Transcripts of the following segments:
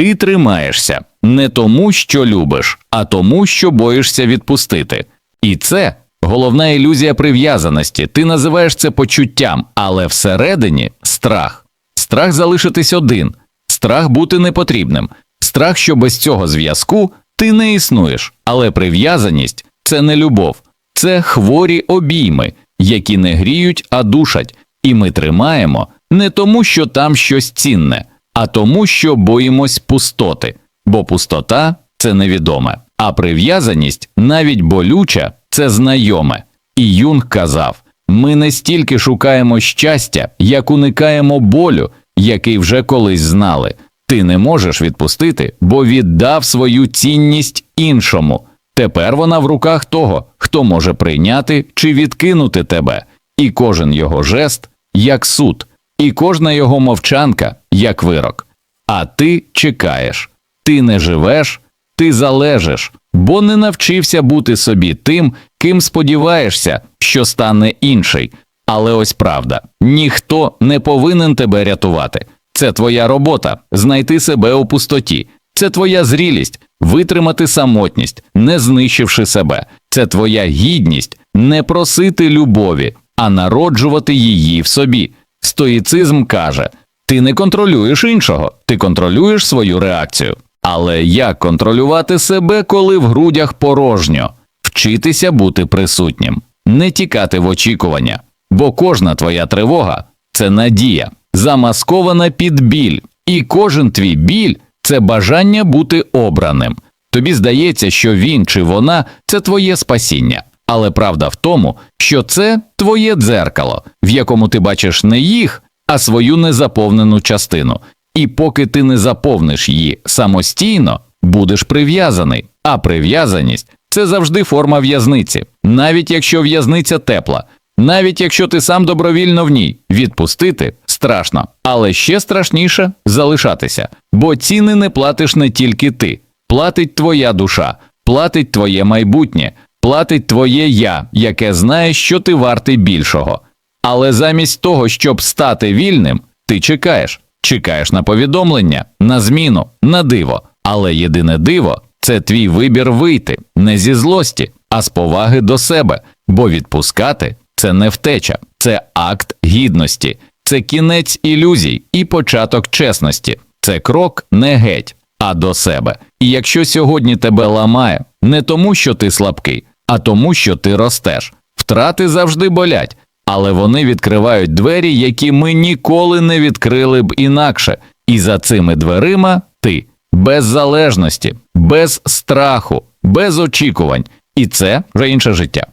Ти тримаєшся не тому, що любиш, а тому, що боїшся відпустити. І це головна ілюзія прив'язаності. Ти називаєш це почуттям, але всередині страх. Страх залишитись один, страх бути непотрібним, страх, що без цього зв'язку ти не існуєш. Але прив'язаність це не любов, це хворі обійми, які не гріють, а душать. І ми тримаємо не тому, що там щось цінне, а тому, що боїмось пустоти, бо пустота це невідоме, а прив'язаність, навіть болюча, це знайоме. І Юнг казав: ми не стільки шукаємо щастя, як уникаємо болю, який вже колись знали. Ти не можеш відпустити, бо віддав свою цінність іншому. Тепер вона в руках того, хто може прийняти чи відкинути тебе, і кожен його жест як суд, і кожна його мовчанка як вирок. А ти чекаєш, ти не живеш, ти залежиш, бо не навчився бути собі тим, ким сподіваєшся, що стане інший. Але ось правда, ніхто не повинен тебе рятувати. Це твоя робота знайти себе у пустоті. Це твоя зрілість витримати самотність, не знищивши себе. Це твоя гідність не просити любові, а народжувати її в собі. Стоїцизм каже: ти не контролюєш іншого, ти контролюєш свою реакцію. Але як контролювати себе, коли в грудях порожньо? Вчитися бути присутнім, не тікати в очікування, бо кожна твоя тривога це надія, замаскована під біль, і кожен твій біль це бажання бути обраним. Тобі здається, що він чи вона це твоє спасіння, але правда в тому, що це твоє дзеркало, в якому ти бачиш не їх, а свою незаповнену частину. І поки ти не заповниш її самостійно, будеш прив'язаний. А прив'язаність це завжди форма в'язниці, навіть якщо в'язниця тепла, навіть якщо ти сам добровільно в ній відпустити страшно, але ще страшніше залишатися, бо ціни не платиш не тільки ти, платить твоя душа, платить твоє майбутнє, платить твоє я, яке знає, що ти вартий більшого. Але замість того, щоб стати вільним, ти чекаєш, чекаєш на повідомлення, на зміну, на диво. Але єдине диво це твій вибір вийти не зі злості, а з поваги до себе, бо відпускати це не втеча, це акт гідності, це кінець ілюзій і початок чесності, це крок не геть, а до себе. І якщо сьогодні тебе ламає, не тому, що ти слабкий, а тому, що ти ростеш. Втрати завжди болять, але вони відкривають двері, які ми ніколи не відкрили б інакше. І за цими дверима ти без залежності, без страху, без очікувань, і це вже інше життя.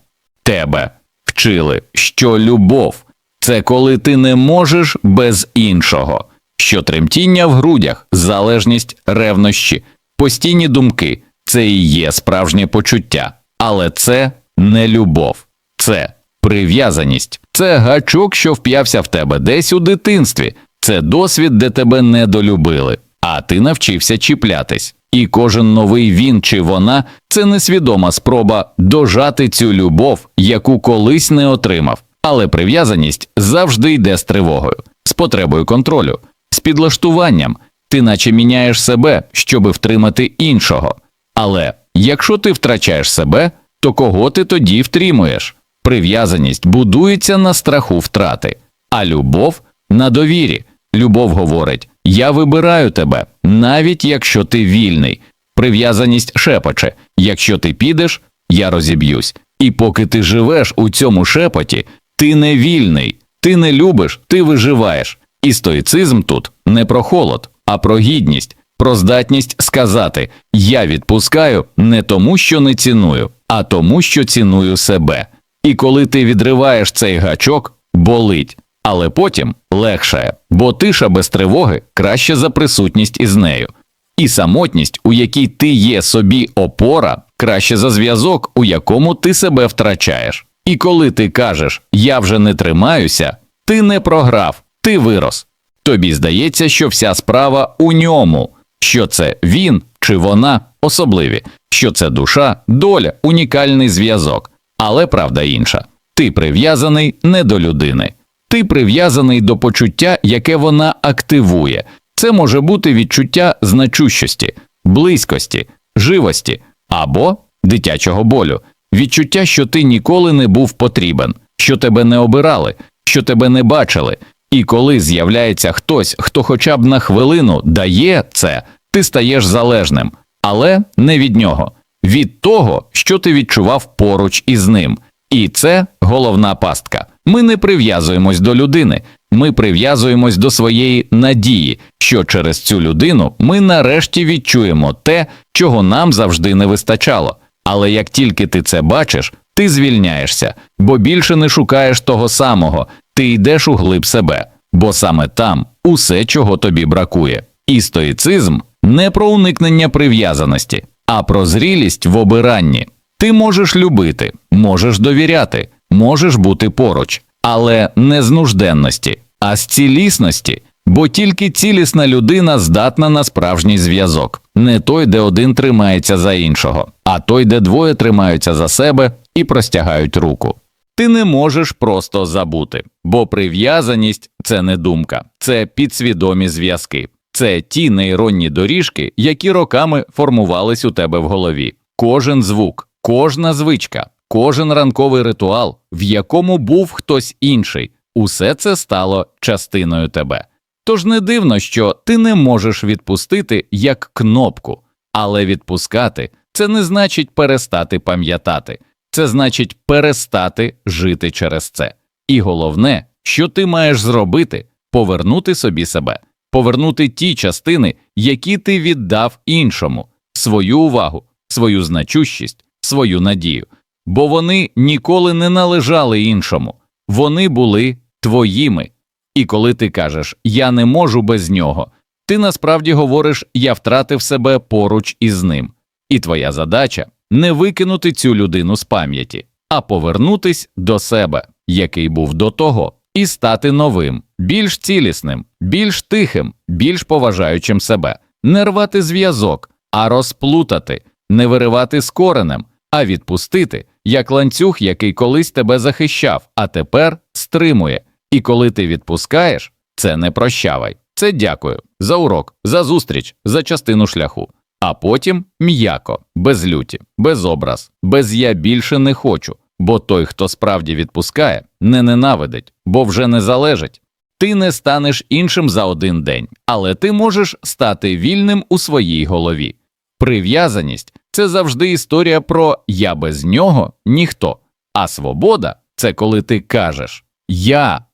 Тебе вчили, що любов це коли ти не можеш без іншого, що тремтіння в грудях, залежність ревнощі, постійні думки це і є справжнє почуття, але це не любов, це прив'язаність, це гачок, що вп'явся в тебе десь у дитинстві, це досвід, де тебе недолюбили, а ти навчився чіплятись. І кожен новий він чи вона це несвідома спроба дожати цю любов, яку колись не отримав. Але прив'язаність завжди йде з тривогою, з потребою контролю, з підлаштуванням. Ти наче міняєш себе, щоби втримати іншого. Але якщо ти втрачаєш себе, то кого ти тоді втримуєш? Прив'язаність будується на страху втрати, а любов на довірі. Любов говорить: Я вибираю тебе, навіть якщо ти вільний. Прив'язаність шепоче, якщо ти підеш, я розіб'юсь. І поки ти живеш у цьому шепоті, ти не вільний, ти не любиш, ти виживаєш. І стоїцизм тут не про холод, а про гідність, про здатність сказати Я відпускаю не тому, що не ціную, а тому, що ціную себе. І коли ти відриваєш цей гачок, болить, але потім легшає, бо тиша без тривоги краще за присутність із нею. І самотність, у якій ти є собі опора, краще за зв'язок, у якому ти себе втрачаєш. І коли ти кажеш Я вже не тримаюся, ти не програв, ти вирос. Тобі здається, що вся справа у ньому, що це він чи вона особливі, що це душа, доля, унікальний зв'язок. Але правда інша. Ти прив'язаний не до людини, ти прив'язаний до почуття, яке вона активує, Це може бути відчуття значущості, близькості, живості або дитячого болю, відчуття, що ти ніколи не був потрібен, що тебе не обирали, що тебе не бачили. І коли з'являється хтось, хто хоча б на хвилину дає це, ти стаєш залежним, але не від нього, від того, що ти відчував поруч із ним. І це головна пастка. Ми не прив'язуємось до людини, ми прив'язуємось до своєї надії, що через цю людину ми нарешті відчуємо те, чого нам завжди не вистачало. Але як тільки ти це бачиш, ти звільняєшся, бо більше не шукаєш того самого, ти йдеш у глиб себе, бо саме там усе, чого тобі бракує. І стоїцизм не про уникнення прив'язаності, а про зрілість в обиранні. Ти можеш любити, можеш довіряти, можеш бути поруч, але не з нужденності, а з цілісності, бо тільки цілісна людина здатна на справжній зв'язок, не той, де один тримається за іншого, а той, де двоє тримаються за себе і простягають руку. Ти не можеш просто забути, бо прив'язаність це не думка, це підсвідомі зв'язки, це ті нейронні доріжки, які роками формувались у тебе в голові. Кожен звук, кожна звичка, кожен ранковий ритуал, в якому був хтось інший, усе це стало частиною тебе. Тож не дивно, що ти не можеш відпустити як кнопку, але відпускати це не значить перестати пам'ятати, це значить перестати жити через це. І головне, що ти маєш зробити повернути собі себе, повернути ті частини, які ти віддав іншому, свою увагу, свою значущість, свою надію, бо вони ніколи не належали іншому, вони були твоїми. І коли ти кажеш Я не можу без нього, ти насправді говориш Я втратив себе поруч із ним. І твоя задача не викинути цю людину з пам'яті, а повернутись до себе, який був до того, і стати новим, більш цілісним, більш тихим, більш поважаючим себе, не рвати зв'язок, а розплутати, не виривати з коренем, а відпустити, як ланцюг, який колись тебе захищав, а тепер стримує. І коли ти відпускаєш, це не прощавай, це дякую за урок, за зустріч, за частину шляху. А потім м'яко, без люті, без образ, без я більше не хочу, бо той, хто справді відпускає, не ненавидить, бо вже не залежить. Ти не станеш іншим за один день, але ти можеш стати вільним у своїй голові. Прив'язаність це завжди історія про я без нього ніхто, а свобода це коли ти кажеш Я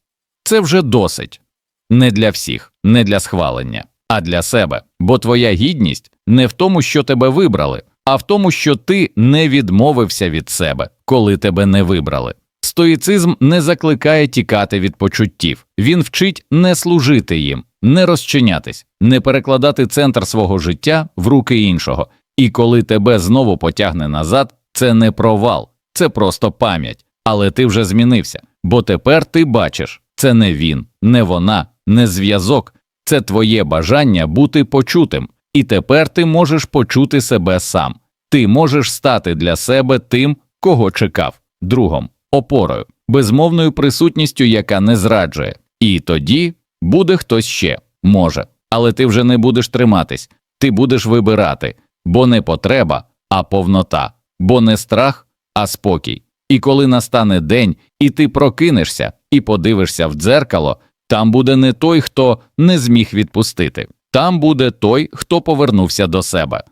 це вже досить не для всіх, не для схвалення, а для себе, бо твоя гідність не в тому, що тебе вибрали, а в тому, що ти не відмовився від себе, коли тебе не вибрали. Стоїцизм не закликає тікати від почуттів, він вчить не служити їм, не розчинятись, не перекладати центр свого життя в руки іншого. І коли тебе знову потягне назад, це не провал, це просто пам'ять. Але ти вже змінився, бо тепер ти бачиш, це не він, не вона, не зв'язок, це твоє бажання бути почутим, і тепер ти можеш почути себе сам. Ти можеш стати для себе тим, кого чекав, другом, опорою, безмовною присутністю, яка не зраджує. І тоді буде хтось ще, може, але ти вже не будеш триматись, ти будеш вибирати, бо не потреба, а повнота, бо не страх, а спокій. І коли настане день, і ти прокинешся і подивишся в дзеркало, там буде не той, хто не зміг відпустити, там буде той, хто повернувся до себе.